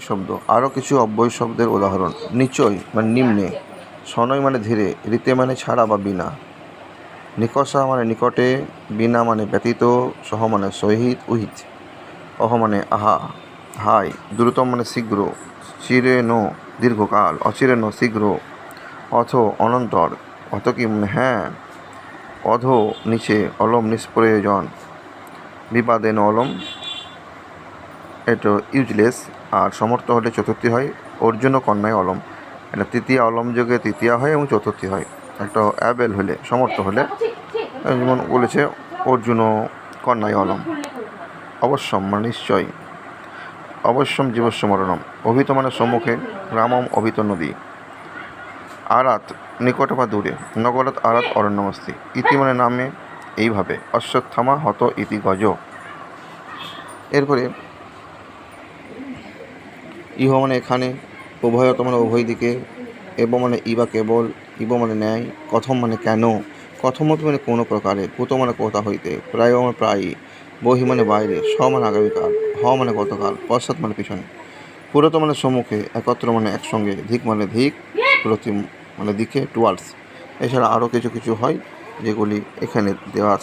শব্দ আরও কিছু অব্যয় শব্দের উদাহরণ। নিচয় মানে নিম্নে। শনয় মানে ধীরে রীতে মানে ছাড়া বা বিনা। নিকষা মানে নিকটে, বিনা মানে ব্যতীত, সহ মানে সহিত, উহিত। অহ মানে আহা হাই দ্রুতম মানে শীঘ্র, চিরে নো, দীর্ঘকাল, অচিরে নো, শীঘ্র। অথ অনন্তর অত কি মানে হ্যাঁ। অধ নিচে, অলম নিষ্প্রয়োজন। বিবাদেন অলম এটা ইউজলেস, আর সমর্থ হলে চতুর্থী হয়। অর্জুন কন্যায় অলম। এটা তৃতীয় অলম যোগে তৃতীয়া হয় এবং চতুর্থী হয়। একটা অ্যাবেল হলে, সমর্থ হলে, যেমন বলেছে অর্জুন কন্যায় অলম। অবশ্যম মানে নিশ্চয় অবশ্যম জীবস্ব মরণম অভিত মানে সম্মুখে রামম অভিত নদী। আরাত, নিকট বা দূরে। নগরাত আরাত অরণ্যমস্তি। ইতি মানে নামে, এইভাবে, অশ্বত্থামা হত ইতি গজ। এরপরে ইহ মানে এখানে উভয়ত মানে উভয় দিকে, এব মানে ইবা কেবল, ইব মানে ন্যায়, কথম মানে কেন? কথমত মানে কোনো প্রকারে কুত মানে কোথা হইতে, প্রায় মানে প্রায়ই বহি মানে বাইরে, স মানে আগামীকাল, হ মানে গতকাল, পশ্চাৎ মানে পিছনে। পুরত মানে সম্মুখে, একত্র মানে একসঙ্গে, ধিক মানে ধিক প্রতি মানে দিকে টুয়ার্ডস এছাড়া আরও কিছু কিছু হয়, যেগুলি এখানে দেওয়া